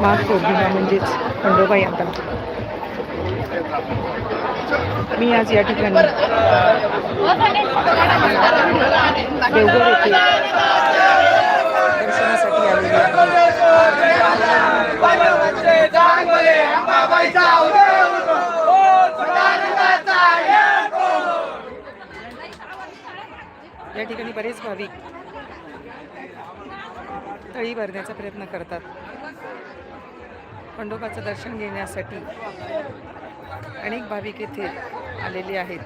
माघ पौर्णिमा म्हणजेच खंडोबा यात्रा. मी आज या ठिकाणी देवघर येथे दर्शनासाठी आलेली आहे. या ठिकाणी बरेच भाविक तळी भरण्याचा प्रयत्न करतात. खंडोबाचं दर्शन घेण्यासाठी अनेक भाविक येथे आलेले आहेत.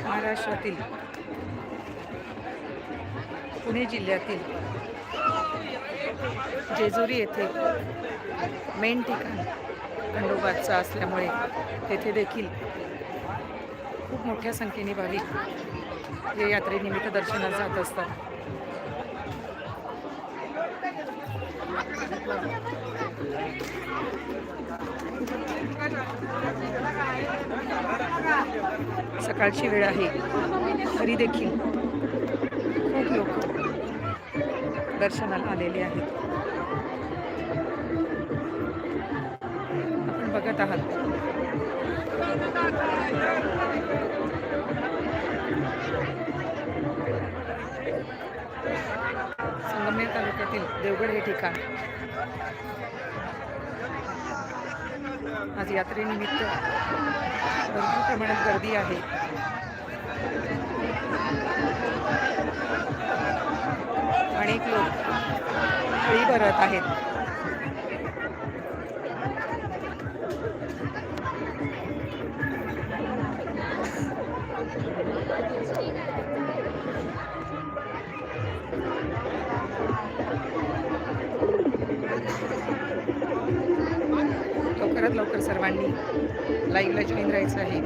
महाराष्ट्रातील पुणे जिल्ह्यातील जेजुरी येथे मेन ठिकाण खंडोबाचं असल्यामुळे तेथे देखील खूप मोठ्या संख्येने भाविक हे यात्रेनिमित्त दर्शनात जात असतात. सकाळची वेळ आहे. तरी देखील खूप लोक दर्शनाला आलेले आहेत. आपण बघत आहात. संगमनेर तालुक्यातील देवगड हे ठिकाण. आज यात्रेनिमित्त भरपूर प्रमाणात गर्दी आहे. फ्री भरत आहेत. लवकरात लवकर सर्वांनी लाईव्हला जॉईन राहायचं आहे.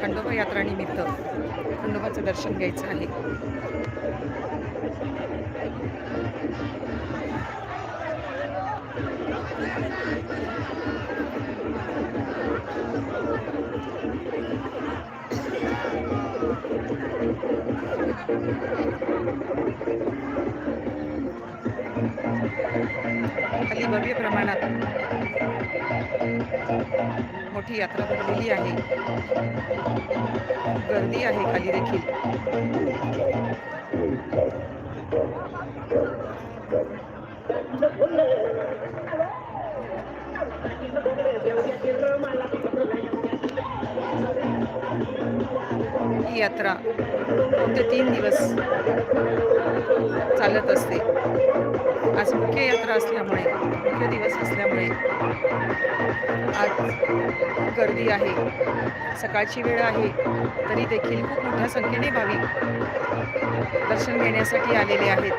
खंडोबा यात्रानिमित्त खंडोबाचं दर्शन घ्यायचं आहे. खाली भव्य प्रमाणात मोठी यात्रा भरलेली आहे. गर्दी आहे खाली देखील. ही यात्रा फक्त तीन दिवस चालत असते. आज मुख्य यात्रा असल्यामुळे मुख्य दिवस असल्यामुळे आज खूप गर्दी आहे. सकाळची वेळ आहे तरी देखील खूप मोठ्या संख्येने भाविक दर्शन घेण्यासाठी आलेले आहेत.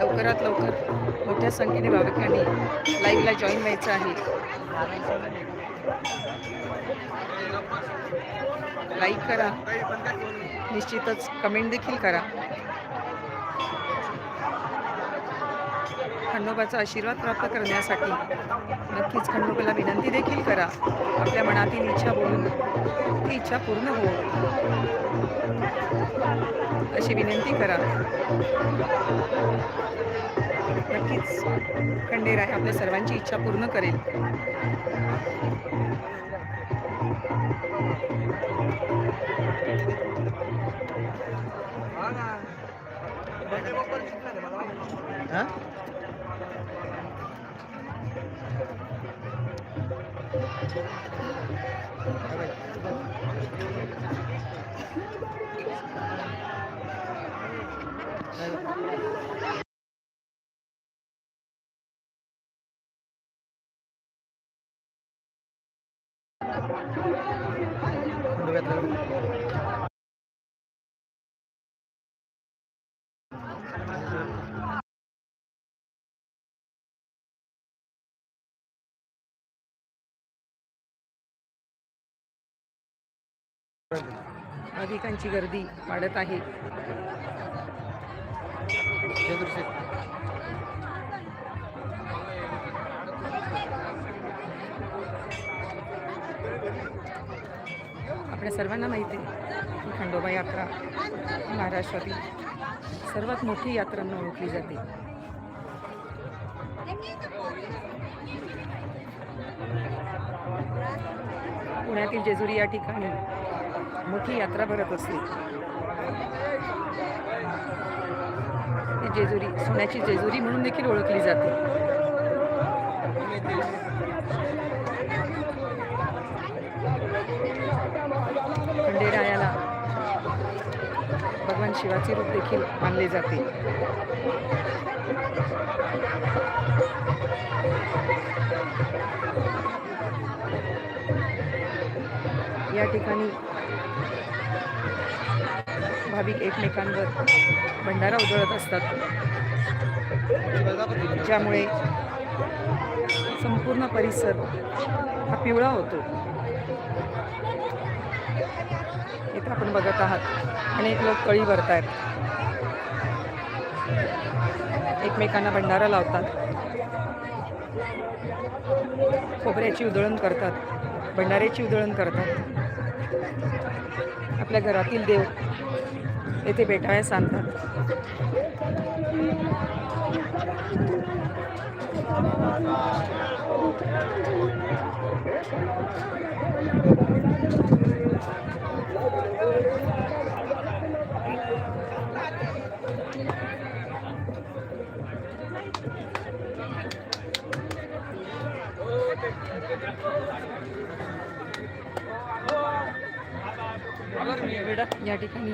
लवकरात लवकर मोठ्या संख्येने भाविकांनी लाईव्हला जॉईन व्हायचं आहे. लाईक करा. निश्चितच कमेंट देखील करा. खंडोबाचा आशीर्वाद प्राप्त करण्यासाठी नक्कीच खंडोबाला विनंती देखील करा. आपल्या मनातील इच्छा बोलून ती इच्छा पूर्ण होईल अशी विनंती करा. नक्कीच खंडेर आहे आपल्या सर्वांची इच्छा पूर्ण करेल. हां? भाविकांची गर्दी वाढत आहे. आपल्या सर्वांना माहिती आहे की खंडोबा यात्रा महाराष्ट्रातील सर्वात मोठी यात्रा म्हणून ओळखली जाते. पुण्यातील जेजुरी या ठिकाणी मोठी यात्रा भरत असते. जेजुरी सोन्याची जेजुरी म्हणून देखील ओळखली जाते. खंडेरायाला भगवान शिवाचे रूप देखील मानले जाते. या ठिकाणी भाविक एकमेकांवर भंडारा उधळत असतात. ज्यामुळे संपूर्ण परिसर हा पिवळा होतो. इथं आपण बघत आहात. अनेक लोक कळी भरत आहेत एकमेकांना भंडारा लावतात. खोबऱ्याची उधळण करतात. भंडाऱ्याची उधळण करतात. आपल्या घरातील देव येथे भेटावयास आणतात या ठिकाणी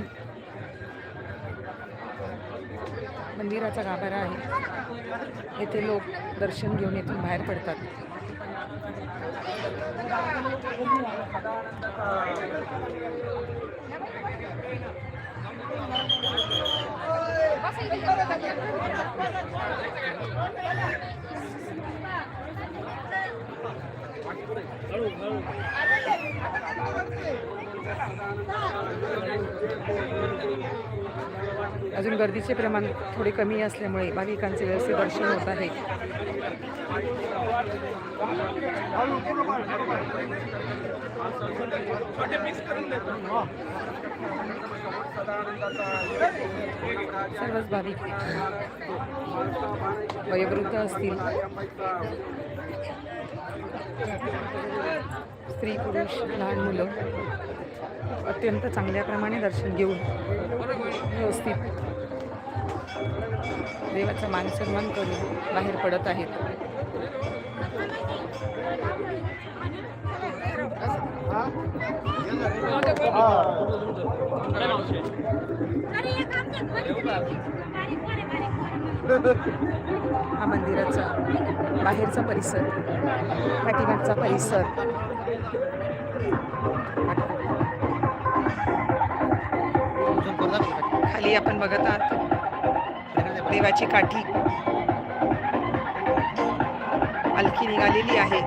मंदिराचा गाभारा आहे. येथे लोक दर्शन घेऊन येथून बाहेर पडतात. अजून गर्दीचे प्रमाण थोडे कमी असल्यामुळे भाविकांचे व्यवस्थित दर्शन होत आहे. सर्वच भाविक वयोवृद्ध असतील. स्त्री पुरुष लहान मुलं. अत्यंत चांगल्याप्रमाणे दर्शन घेऊन व्यवस्थित देवाचा मान सन्मान करून बाहेर पडत आहेत. हा मंदिराचा बाहेरचा परिसर पाठीमागचा परिसर. खाली आपण बघत आहात. देवाची काठी पालखी निघालेली आहे.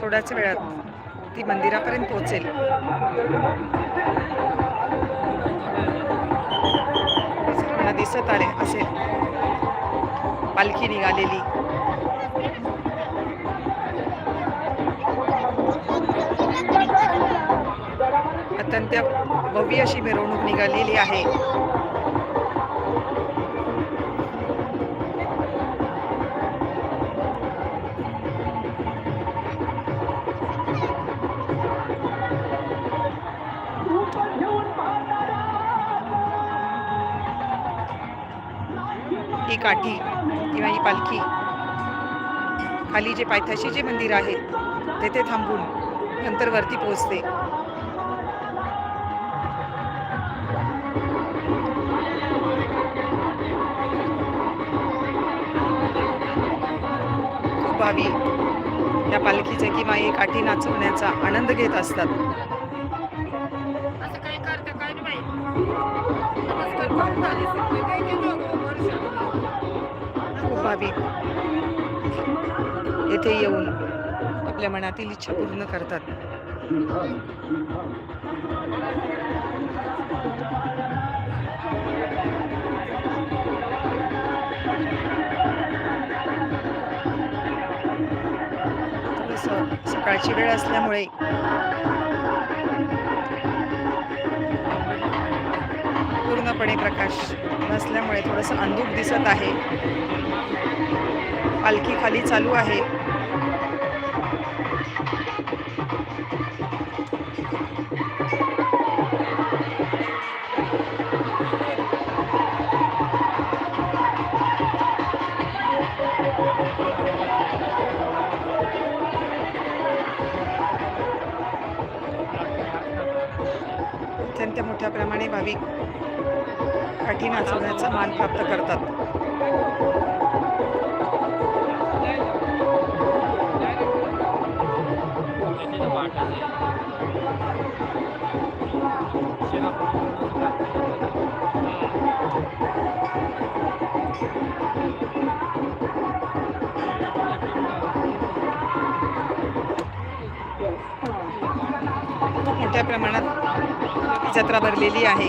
थोड्याच वेळात ती मंदिरापर्यंत पोहोचेल. सर्वांना दिसत आले असेल. पालखी निघालेली. अत्यंत भव्य अशी मिरवणूक निघालेली आहे. ही काठी किंवा ही पालखी खाली जे पायथ्याशी जे मंदिर आहे तेथे थांबून नंतर वरती पोहोचते. भावी या पालखीचे किंवा एक काठी नाचवण्याचा आनंद घेत असतात. खूप भाविक येथे येऊन आपल्या मनातील इच्छा पूर्ण करतात. सकाळची वेळ असल्यामुळे. पूर्णपणे प्रकाश नसल्यामुळे थोडंसं अंधूक दिसत आहे. पालखी खाली चालू आहे. मोठ्या प्रमाणे भाविक काठी नाचवण्याचा मान प्राप्त करतात. खूप मोठ्या प्रमाणात जत्रा भरलेली आहे.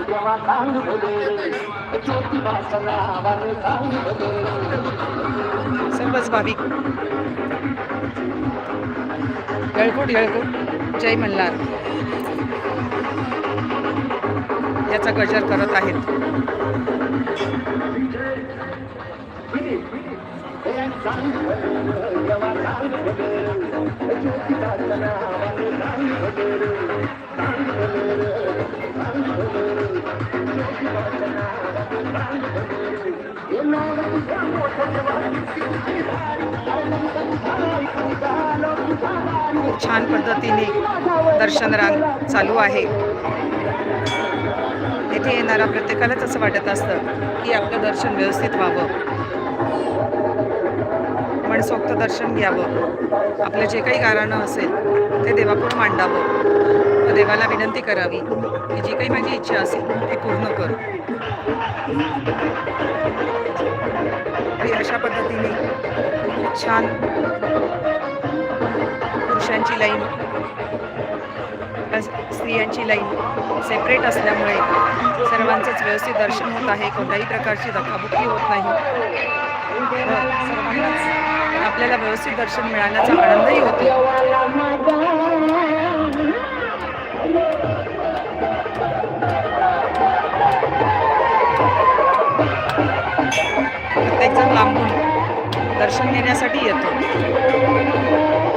देवा सांग भले सांग भले सर्वच भाविक. जय मल्हार. याचा गजर करत आहेत. छान पद्धतीने दर्शन रांग चालू आहे. येथे येणाऱ्या प्रत्येकालाच असं वाटत असतं की आपलं दर्शन व्यवस्थित व्हावं. सोक्त दर्शन घ्यावं. आपलं जे काही गाराणं असेल ते देवापुढं मांडावं. व देवाला विनंती करावी की जी काही माझी इच्छा असेल ती पूर्ण करू. अशा पद्धतीने छान पुरुषांची लाईन स्त्रियांची लाईन सेपरेट असल्यामुळे सर्वांचंच व्यवस्थित दर्शन होत आहे. कोणत्याही प्रकारची धक्काबुक्की होत नाही. सर्वांनाच आपल्याला व्यवस्थित दर्शन मिळाल्याचा आनंदही होतो. प्रत्येकजण लांबून दर्शन घेण्यासाठी येतो.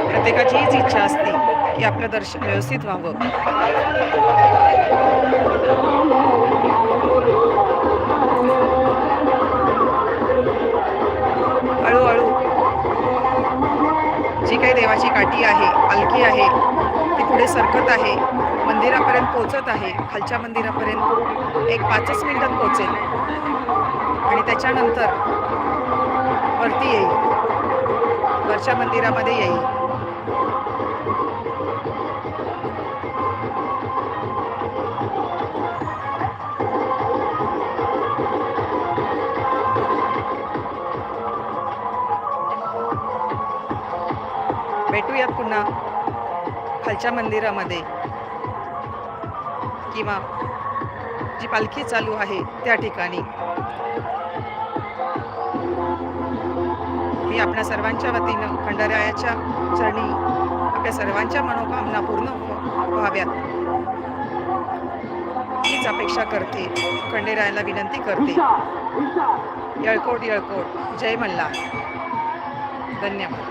प्रत्येकाची हीच इच्छा असते की आपलं दर्शन व्यवस्थित व्हावं. देवाची काठी आहे पालखी आहे ती पुढे सरकत आहे मंदिरापर्यंत पोचत आहे खालच्या मंदिरापर्यंत एक पाचच मिनिटात पोचेल आणि त्याच्यानंतर वरती येईल. वरच्या मंदिरामध्ये येईल. भेटूयात पुन्हा खालच्या मंदिरामध्ये. किंवा जी पालखी चालू आहे त्या ठिकाणी. मी आपल्या सर्वांच्या वतीनं खंडरायाच्या चरणी आपल्या सर्वांच्या मनोकामना पूर्ण व्ह- व्हाव्यात. हीच अपेक्षा करते खंडेरायाला विनंती करते. यळकोट यळकोट. जय मल्हार. धन्यवाद.